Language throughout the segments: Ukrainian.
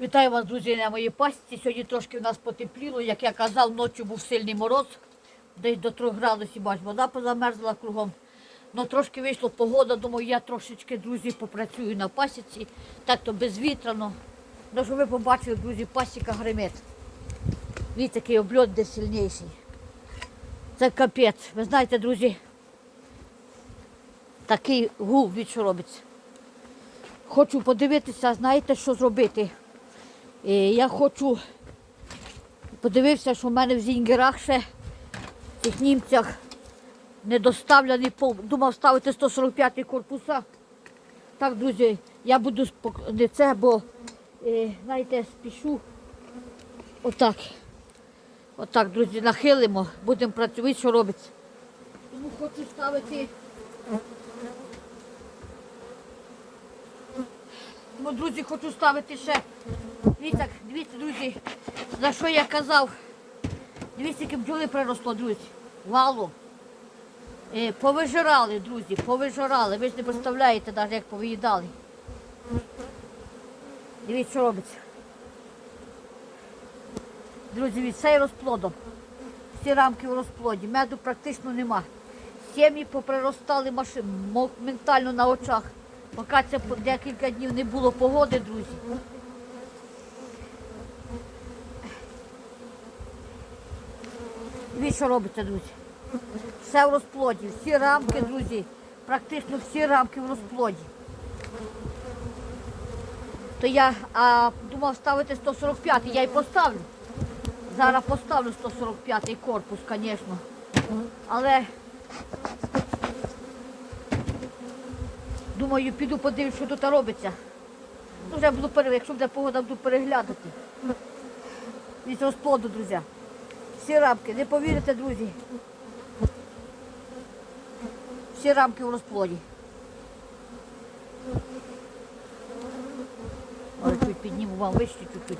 Вітаю вас, друзі, на моїй пасіці. Сьогодні трошки в нас потепліло. Як я казав, ночі був сильний мороз, десь до 3 градусів, бач, вода позамерзла кругом. Ну трошки вийшло погода, думаю, я трошечки, друзі, попрацюю на пасіці. Так то безвітряно. Ну, щоб ви побачили, друзі, пасіка гримить. Дивіться, який обльот де сильніший. Це капець. Ви знаєте, друзі, такий гул від що робиться. Хочу подивитися, знаєте, що зробити. Е, Я хочу подивився, що в мене в Зінгерах ще в цих німцях не доставлений пол. Думав ставити 145 корпуса. Так, друзі, я буду спок- не це, бо е, знаєте, спішу. Отак. Отак, друзі, нахилимо, будемо працювати, що робиться. Тому хочу ставити. Тому, друзі, хочу ставити ще. Дивіться, дивіться, друзі, за що я казав. Дивіться, яке бджоли приросло, друзі. Валом. Е, повижирали, друзі, повижирали. Ви ж не представляєте навіть, як повиїдали. Дивіться, що робиться. Друзі, від цей розплодом. Всі рамки в розплоді. Меду практично нема. Сім'ї поприростали машин, моментально на очах. Поки це декілька днів не було погоди, друзі. Дивіться, що робиться, друзі. Все в розплоді. Всі рамки, друзі, практично всі рамки в розплоді. То я а, думав ставити 145, я й поставлю. Зараз поставлю 145 корпус, звісно. Але думаю, піду подивлюсь, що тут робиться. Ну, вже буду пере... якщо буде погода, буду переглядати. Від розплоду, друзі. Всі рамки, не повірите, друзі. Всі рамки в розплоді. Ой, чуть підніму вам вище чуть-чуть.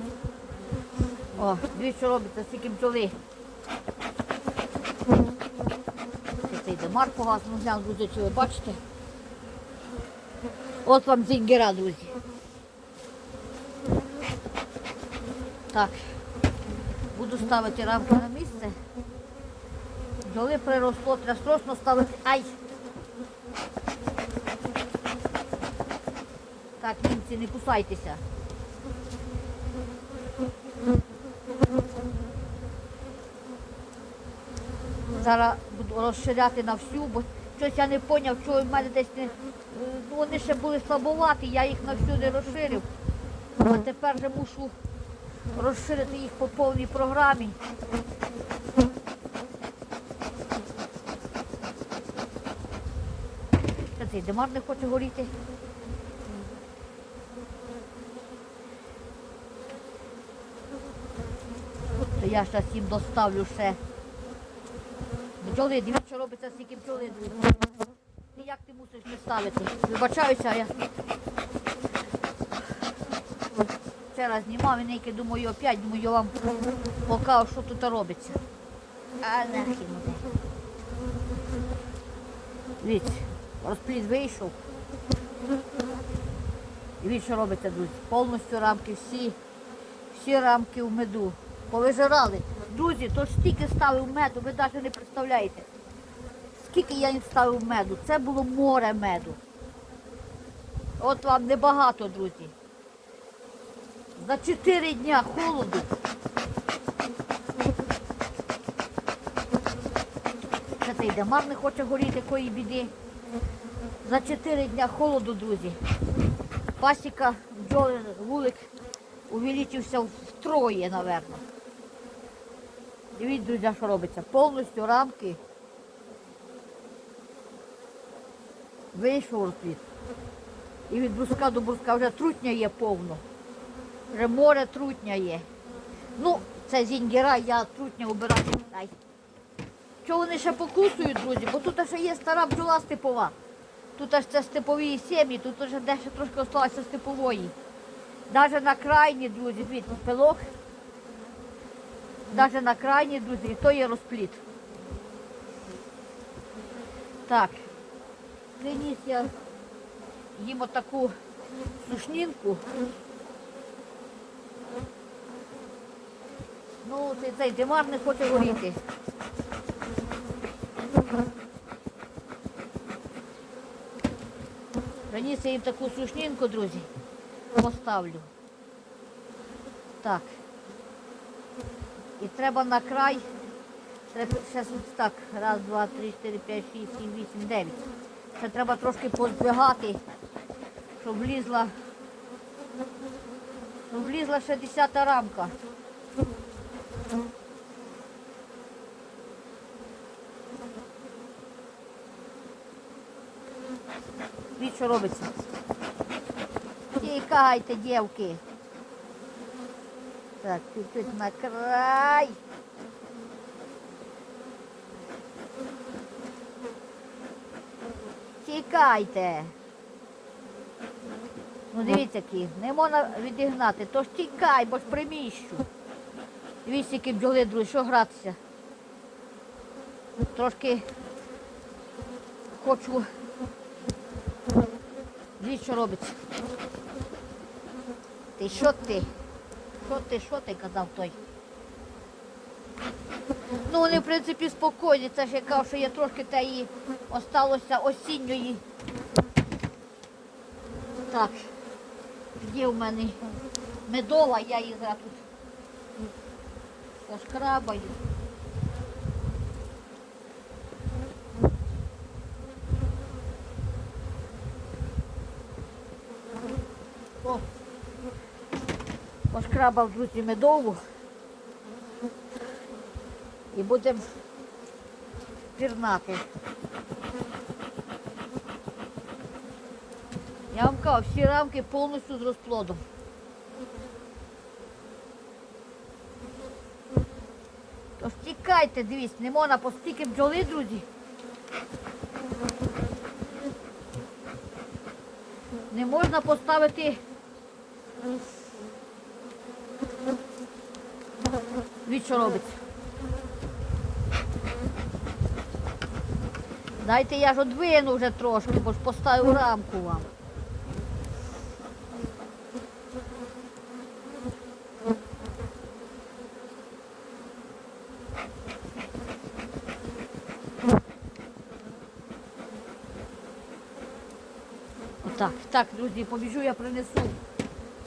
О, дивіться, що робиться, скільки бджоли. Це цей демар погасну гляну, друзі, чи ви бачите? От вам зінгера, друзі. Так. Буду ставити рамки на місце. Бджоли приросло, треба срочно ставити. Ай! Так, німці, не кусайтеся. Зараз буду розширяти на всю, бо щось я не зрозумів, що в мене десь не. Ну, вони ще були слабоваті, я їх на всю не розширив. А тепер вже мушу розширити їх по повній програмі. Це цей демар не хоче горіти. Я зараз їм доставлю ще. Бджоли, дивіться, що робиться стільки бджоли. друзі. Ніяк ти мусиш не ставити. Вибачаюся, я вчора знімав і неки, думаю, опять, думаю, я вам покажу, що тут робиться. А нахід буде. Дивіться, розплід вийшов. І він що робиться, друзі? Повністю рамки всі, всі рамки в меду. Повижирали. Друзі, то ж стільки ставив меду, ви навіть не представляєте. Скільки я їм ставив меду? Це було море меду. От вам небагато, друзі. За 4 дня холоду. Це цей демар не хоче горіти, якої біди. За 4 дня холоду, друзі. Пасіка, бджоли, вулик увеличився втроє, напевно. Дивіться, друзі, що робиться. Повністю рамки вийшов розплід. І від бруска до бруска вже трутня є повно. Вже море трутня є. Ну, це зінгера, я трутня обирати. Ай. Чого вони ще покусують, друзі? Бо тут ще є стара бджола степова. Тут аж це степові сім'ї, тут вже дещо трошки залишилося степової. Навіть на крайні, друзі, пилок. Навіть на крайні, друзі, то є розпліт. Так. Приніс я їм отаку сушнінку. Ну, цей, цей димар не хоче горіти. Приніс я їм таку сушнінку, друзі. Поставлю. Так. Треба на край. Треба ось так. Раз, два, три, чотири, п'ять, шість, сім, вісім, дев'ять. Ще треба трошки позбігати, щоб влізла. Щоб влізла ще десята рамка. Від що робиться? Тікайте, дівки. Так, чуть-чуть на край. Тікайте. Ну дивіться, які, не можна відігнати, то ж тікай, бо ж приміщу. Дивіться, які бджоли, друзі, що гратися. Трошки хочу. Дивіться, що робиться. Ти що ти? Що ти, що ти казав той? Ну, вони, в принципі, спокійні. Це ж я кажу, що є трошки та і осталося осінньої. Так, є в мене медова, я її зараз тут пошкрабаю. Пошкрабав, друзі, медову. І будемо пірнати. Я вам кажу, всі рамки повністю з розплодом. Тож тікайте, дивіться, не можна постільки бджоли, друзі. Не можна поставити від що робиться. Дайте я ж одвину вже трошки, бо ж поставив рамку вам. Отак, так, друзі, побіжу, я принесу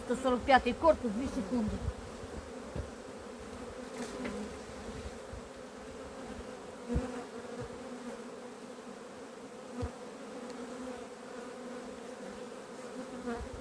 145-й корпус, 2 секунди. Good.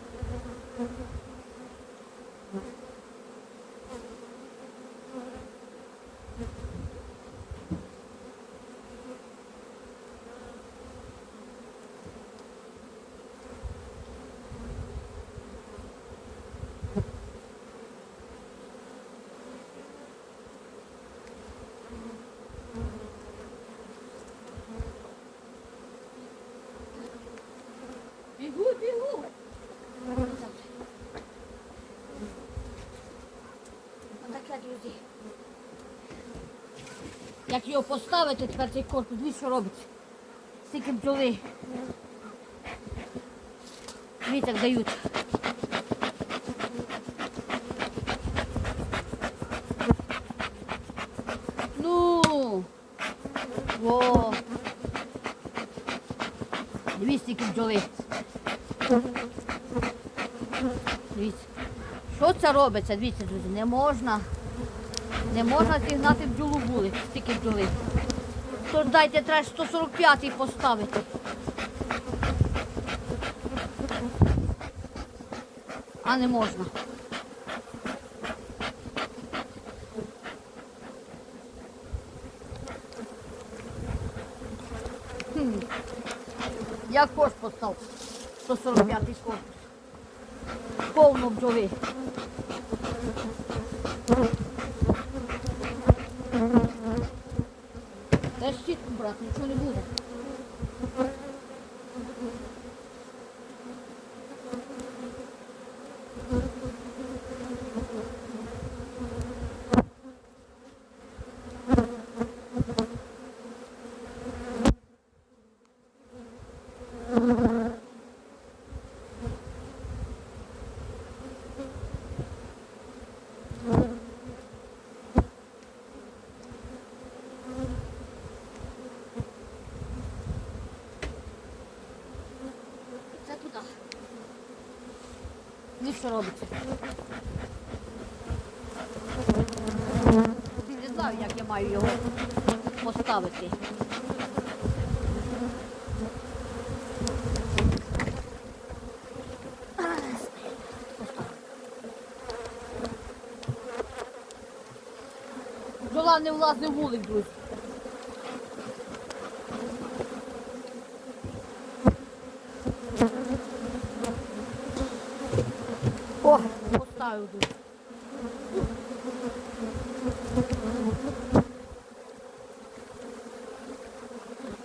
Як його поставити, тепер цей корпус, дивіться, що робиться. Стільки бджоли. Дивіться, дають. Ну, во. Дивіться, скільки бджоли. Дивіться. Що це робиться? Дивіться, друзі, не можна. Не можна зігнати бджолу вулик, стільки бджоли. Тож дайте треба 145 поставити. А не можна. Я кош постав 145 корпус. Повно бджоли. Та щітку, брат, нічого що робиться? Не знаю, як я маю його поставити. Бджола не влазить вулик, друзі. О, тут.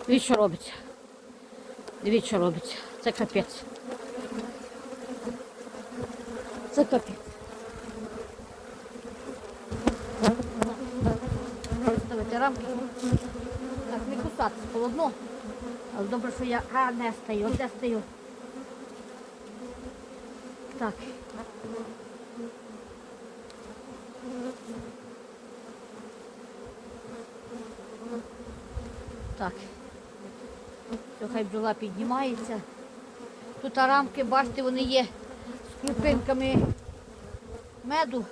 Дивіться, що робиться. Дивіться, що робиться. Це капець. Це капець. Ставити рамки. Так, не кусатися холодно. Але добре, що я а, не стою, де. Так. Так. Все, хай бджола піднімається. Тут рамки, бачите, вони є з крупинками меду.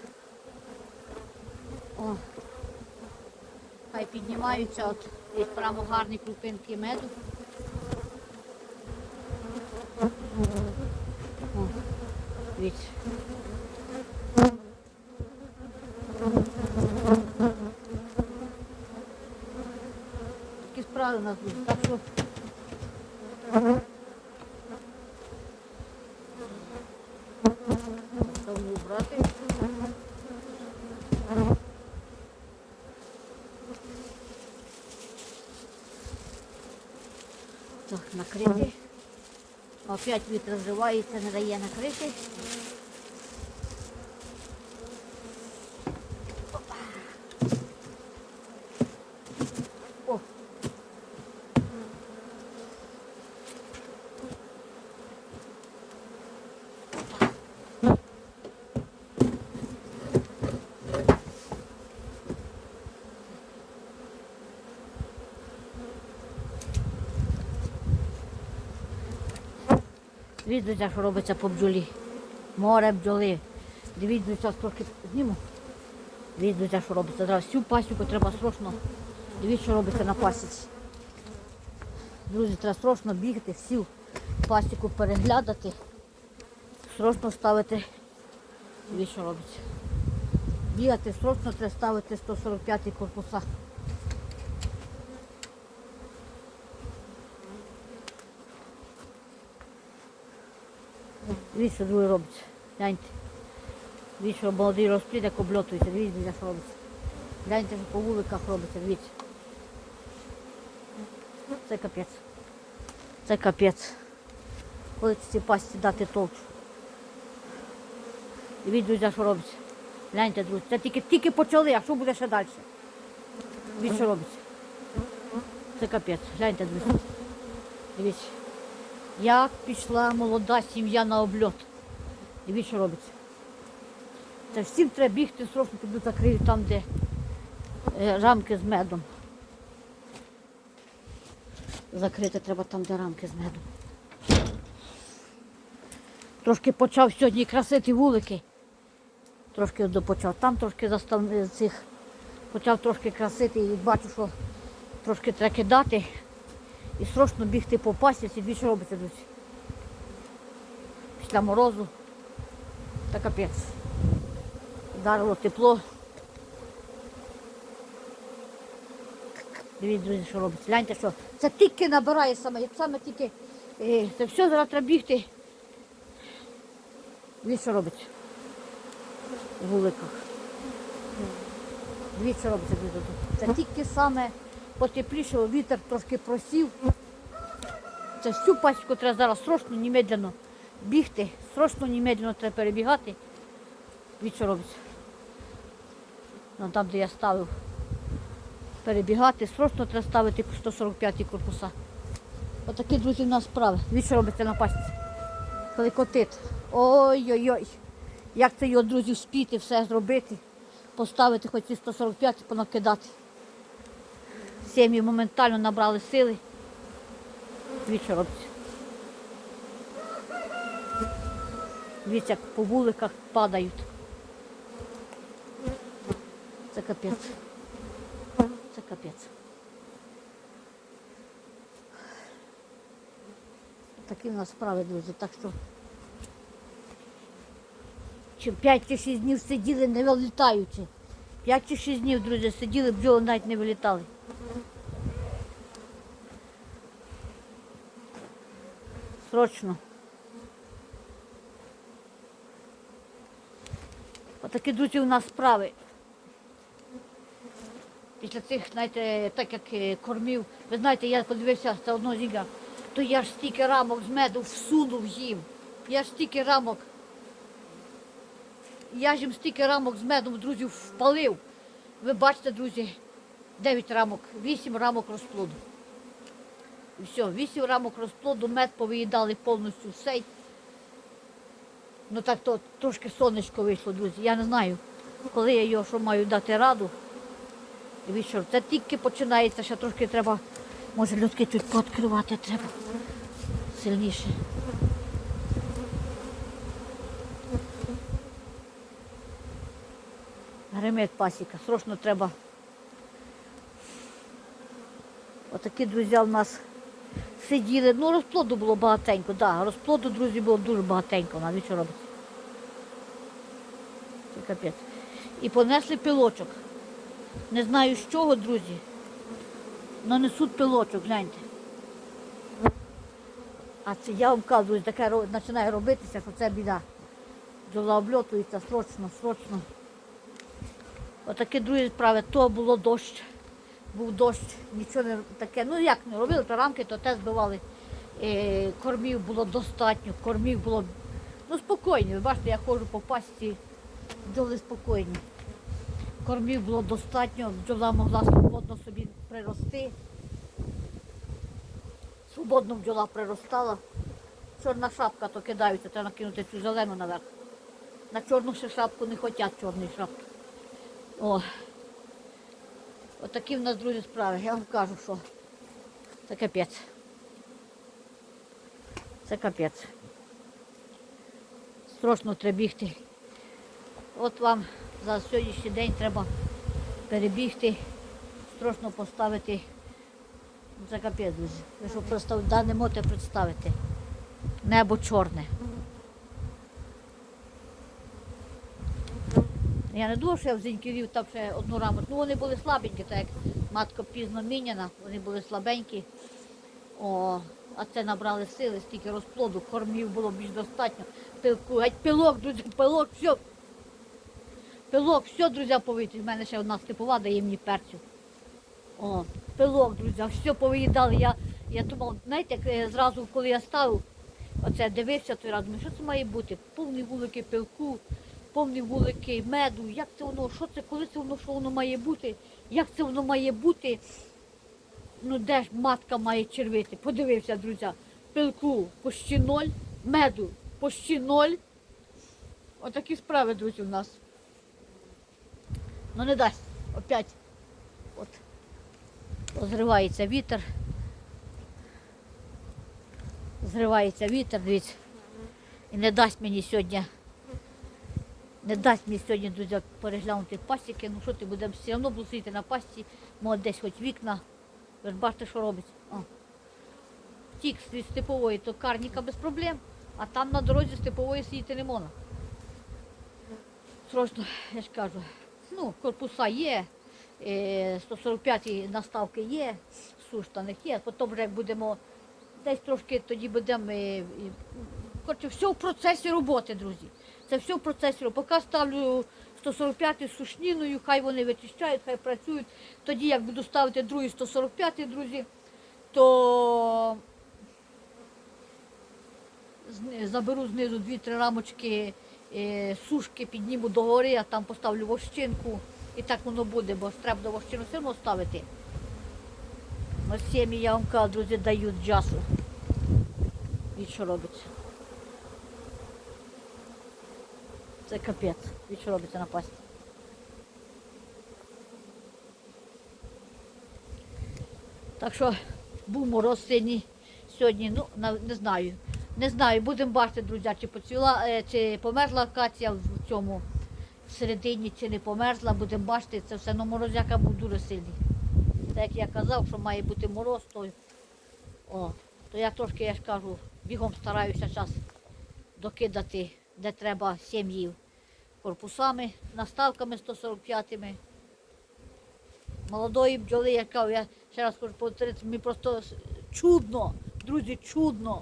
О. Хай піднімаються, от є прямо гарні крупинки меду. О, дивіться. Такі справи у нас будуть. 5 вітер зривається, не дає накрити. Дивіться, що робиться по бджолі. Море бджоли. Дивіться, трохи зніму. Дивіться, що робиться. Зараз всю пасіку треба срочно. Дивіться, що робиться на пасіці. Друзі, треба срочно бігти, всю пасіку переглядати. Срочно ставити. Дивіться, що робиться. Бігати срочно треба ставити 145 корпуса. Дивіться, друге робиться. Гляньте. Дивіться, молодий розплід, як обльотується. Дивіться, що робиться. Гляньте, що по вуликах робиться, дивіться. Це капець. Це капець. Коли ці пасті дати толчу. Дивіться, друзі, що робиться. Гляньте, друзі. Це тільки, тільки почали, а що буде ще далі? Дивіться, що робиться. Це капець. Гляньте, друзі. Дивіться. Як пішла молода сім'я на обльот. Дивіться, що робиться. Це всім треба бігти, срочно піду закрию там, де е, рамки з медом. Закрити треба там, де рамки з медом. Трошки почав сьогодні красити вулики. Трошки допочав. Там трошки застав е, цих. Почав трошки красити і бачу, що трошки треба кидати. І срочно бігти по пасіці, дві що робиться, друзі. Після морозу. Та капець. Вдарило тепло. Дивіться, друзі, що робиться. Гляньте, що це тільки набирає саме, як саме тільки е, це все зараз треба бігти. Дивіться, що робиться. У вуликах. Дивіться, що робиться, друзі. Це тільки саме потеплішало, вітер трошки просів. Це всю пасіку треба зараз срочно, немедленно бігти, срочно, немедленно треба перебігати. Що робиться? Ну, там, де я ставив, перебігати, срочно треба ставити 145 корпуса. Отакі, друзі, в нас справи. Що робиться на пасіці? Коли. Ой-ой-ой. Як це його, друзі, вспіти все зробити, поставити хоч ці 145 і понакидати. Сім'ї моментально набрали сили. Робиться. Дивіться, як по вуликах падають. Це капець. Це капець. Такі в нас справи, друзі. Так що чи 5 чи 6 днів сиділи, не вилітаючи. 5 чи 6 днів, друзі, сиділи, бджоли навіть не вилітали. Срочно. Отакі, друзі, у нас справи. Після цих, знаєте, так як е, кормів, ви знаєте, я подивився це одного зіга, то я ж стільки рамок з меду всунув їм. Я ж стільки рамок. Я ж їм стільки рамок з медом, друзі, впалив. Ви бачите, друзі, 9 рамок, 8 рамок розплоду. І все, 8 рамок розплоду, мед повиїдали повністю все. Ну так то трошки сонечко вийшло, друзі. Я не знаю, коли я його що маю дати раду. І вечір. Це тільки починається, ще трошки треба, може людки тут пооткривати треба сильніше. Гримить пасіка, срочно треба. Отакі друзі в нас сиділи. Ну, розплоду було багатенько, так. Да, розплоду, друзі, було дуже багатенько, навіть що робиться. Це капець. І понесли пилочок. Не знаю з чого, друзі. але несуть пилочок, гляньте. А це я вам кажу, друзі, таке починає робитися, що це біда. Бджола обльотується срочно, срочно. Отакі другі справи, то було дощ, був дощ, нічого не таке. Ну як не робили, то рамки, то те збивали. Е, кормів було достатньо, кормів було ну, спокійні. Ви бачите, я ходжу по пасті, бджоли спокійні. Кормів було достатньо, бджола могла свободно собі прирости. Свободно бджола приростала. Чорна шапка, то кидаються, треба накинути цю зелену наверх. На чорну ще шапку не хочуть чорної шапки. О. Отакі в нас друзі справи. Я вам кажу, що це капець. Це капець. Срочно треба бігти. От вам за сьогоднішній день треба перебігти, срочно поставити. Це капець, друзі. Ви що просто не можете представити. Небо чорне. Я не думав, що я в зіньківів там ще одну раму. Ну вони були слабенькі, так як матка пізно міняна, вони були слабенькі. О, а це набрали сили, стільки розплоду, кормів було більш достатньо. Пилку, геть пилок, друзі, пилок, все. Пилок, все, друзі, повиїти. В мене ще одна степова дає мені перцю. О, пилок, друзі, все повиїдали. Я, я думав, знаєте, як е, зразу, коли я ставив, оце дивився той раз, думаю, що це має бути? Повні вулики пилку, повні вулики меду, як це воно, що це, коли це воно, що воно має бути, як це воно має бути. Ну де ж матка має червити? Подивився, друзі, пилку почти ноль, меду почти ноль. Отакі справи, друзі, у нас. Ну не дасть. Опять. От. Зривається вітер. Зривається вітер, дивіться. І не дасть мені сьогодні. Не дасть мені сьогодні, друзі, переглянути пасіки. Ну що ти будемо все одно сидіти на пасті, може десь хоч вікна. Ви ж бачите, що робить. О. Тік від степової то карніка без проблем, а там на дорозі степової сидіти не можна. Срочно, я ж кажу, ну, корпуса є, е, 145 наставки є, суштаних є, потім вже будемо десь трошки тоді будемо. е, Коротше, все в процесі роботи, друзі. Це все в процесі. Поки ставлю 145 з сушніною, хай вони вичищають, хай працюють. Тоді, як буду ставити другий 145, друзі, то заберу знизу дві-три рамочки е, сушки, підніму до гори, а там поставлю вощинку. І так воно буде, бо треба до вощину все одно ставити. Ось сім'ї, я вам кажу, друзі, дають джасу. І що робиться? Це капець. І що робиться напасти. Так що був мороз сильний сьогодні, ну, не знаю. Не знаю, будемо бачити, друзі, чи поцвіла, е, чи померзла акація в цьому всередині, чи не померзла, будемо бачити це все. Ну морозяка був дуже сильний. Так як я казав, що має бути мороз, то, о, то я трошки, я ж кажу, бігом стараюся час докидати, де треба сім'їв корпусами, наставками 145-ми. Молодої бджоли, я кажу, я ще раз хочу повторити, мені просто чудно, друзі, чудно.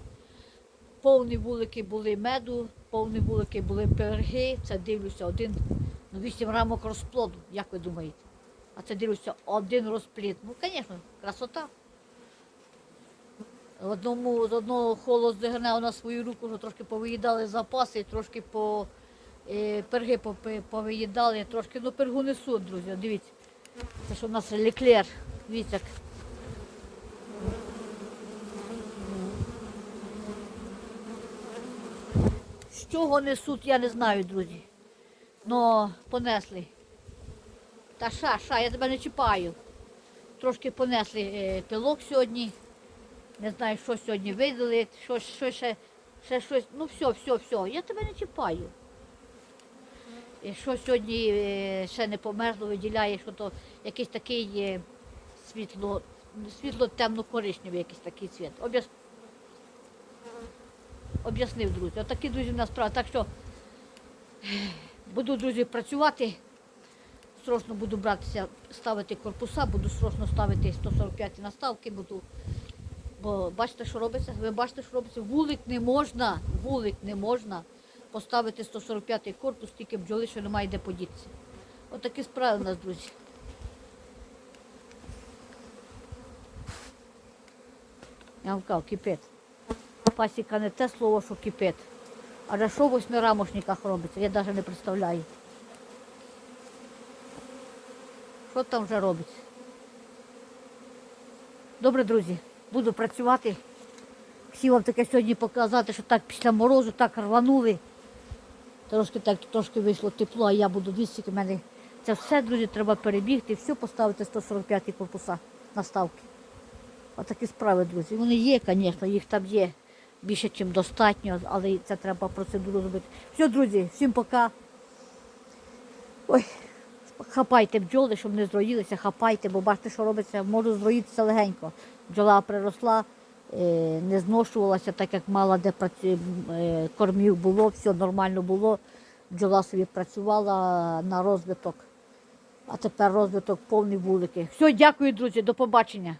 Повні вулики були меду, повні вулики були перги. Це дивлюся один, ну 8 рамок розплоду, як ви думаєте? А це дивлюся один розплід. Ну, звісно, красота. Одному, з одного холод зігнав на свою руку, що трошки повиїдали запаси, трошки по е, перги повиїдали, трошки, ну пергу несуть, друзі, дивіться. Це що у нас ліклер. Дивіться. З чого несуть, я не знаю, друзі. Но понесли. Та ша, ша, я тебе не чіпаю. Трошки понесли е, пилок сьогодні. Не знаю, що сьогодні видали, що, що ще, ще щось. Ну все, все, все. Я тебе не чіпаю. І що сьогодні е, ще не померзло, виділяє, що то якийсь такий е, світло, світло темно-коричневий якийсь такий цвіт. Об'яс... Об'яснив, друзі. Отакі, друзі, в нас справа. Так що буду, друзі, працювати. Срочно буду братися, ставити корпуса, буду срочно ставити 145 наставки, буду. Бо бачите, що робиться? Ви бачите, що робиться? Вулик не можна, вулик не можна поставити 145-й корпус, тільки бджоли, що немає де подітися. Отакі справи у нас, друзі. Я вам кажу, кипить. Пасіка не те слово, що кипить. Але що в восьмирамошниках робиться, я навіть не представляю. Що там вже робиться? Добре, друзі, буду працювати. Хотів вам таке сьогодні показати, що так після морозу так рванули. Трошки так трошки вийшло тепло, а я буду 200 в мене. Це все, друзі, треба перебігти, все поставити 145 корпуса наставки. Отакі справи, друзі. Вони є, звісно, їх там є більше, ніж достатньо, але це треба процедуру зробити. Все, друзі, всім пока. Ой, хапайте бджоли, щоб не зроїлися, хапайте, бо бачите, що робиться, можу зроїтися легенько. Бджола приросла, е, не зношувалася, так як мала де праці, е, кормів було, все нормально було. Бджола собі працювала на розвиток. А тепер розвиток повний вулики. Все, дякую, друзі, до побачення.